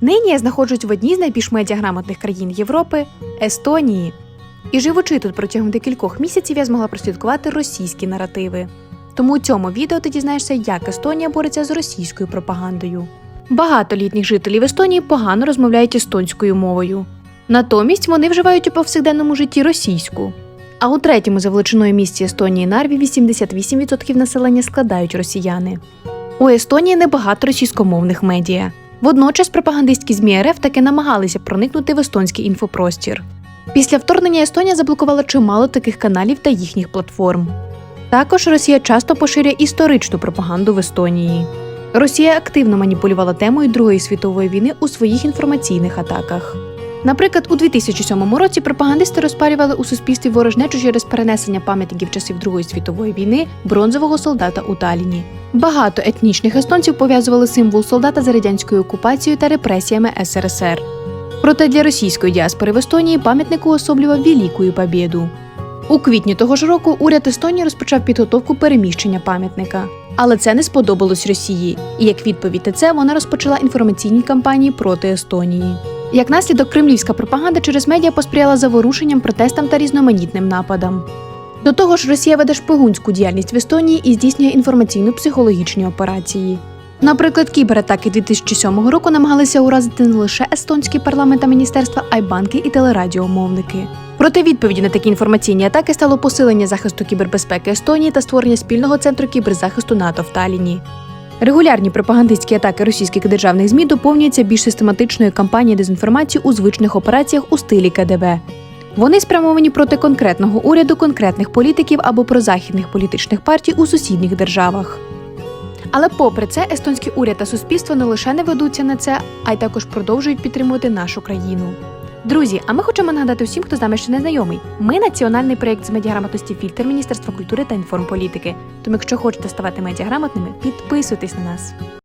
Нині я знаходжусь в одній з найбільш медіаграмотних країн Європи Естонії. І живучи тут протягом декількох місяців, я змогла прослідкувати російські наративи. Тому у цьому відео ти дізнаєшся, як Естонія бореться з російською пропагандою. Багато літніх жителів Естонії погано розмовляють естонською мовою. Натомість вони вживають у повсякденному житті російську. А у третьому за величиною місті Естонії Нарві 88% населення складають росіяни. У Естонії небагато російськомовних медіа. Водночас пропагандистські ЗМІ РФ таки намагалися проникнути в естонський інфопростір. Після вторгнення Естонія заблокувала чимало таких каналів та їхніх платформ. Також Росія часто поширює історичну пропаганду в Естонії. Росія активно маніпулювала темою Другої світової війни у своїх інформаційних атаках. Наприклад, у 2007 році пропагандисти розпалювали у суспільстві ворожнечу через перенесення пам'ятників часів Другої світової війни бронзового солдата у Таліні. Багато етнічних естонців пов'язували символ солдата з радянською окупацією та репресіями СРСР. Проте для російської діаспори в Естонії пам'ятник уособлював Великую Побєду. У квітні того ж року уряд Естонії розпочав підготовку переміщення пам'ятника. Але це не сподобалось Росії, і як відповідь на це вона розпочала інформаційні кампанії проти Естонії. Як наслідок, кремлівська пропаганда через медіа посприяла заворушенням, протестам та різноманітним нападам. До того ж, Росія веде шпигунську діяльність в Естонії і здійснює інформаційно-психологічні операції. Наприклад, кібератаки 2007 року намагалися уразити не лише естонський парламент та міністерства, а й банки і телерадіомовники. Проте відповіді на такі інформаційні атаки стало посилення захисту кібербезпеки Естонії та створення спільного центру кіберзахисту НАТО в Таліні. Регулярні пропагандистські атаки російських державних ЗМІ доповнюються більш систематичною кампанією дезінформації у звичних операціях у стилі КДБ. Вони спрямовані проти конкретного уряду, конкретних політиків або прозахідних політичних партій у сусідніх державах. Але попри це, естонський уряд та суспільство не лише не ведуться на це, а й також продовжують підтримувати нашу країну. Друзі, а ми хочемо нагадати усім, хто з нами ще не знайомий. Ми національний проєкт з медіаграмотності фільтр Міністерства культури та інформполітики. Тому, якщо хочете ставати медіаграмотними, підписуйтесь на нас.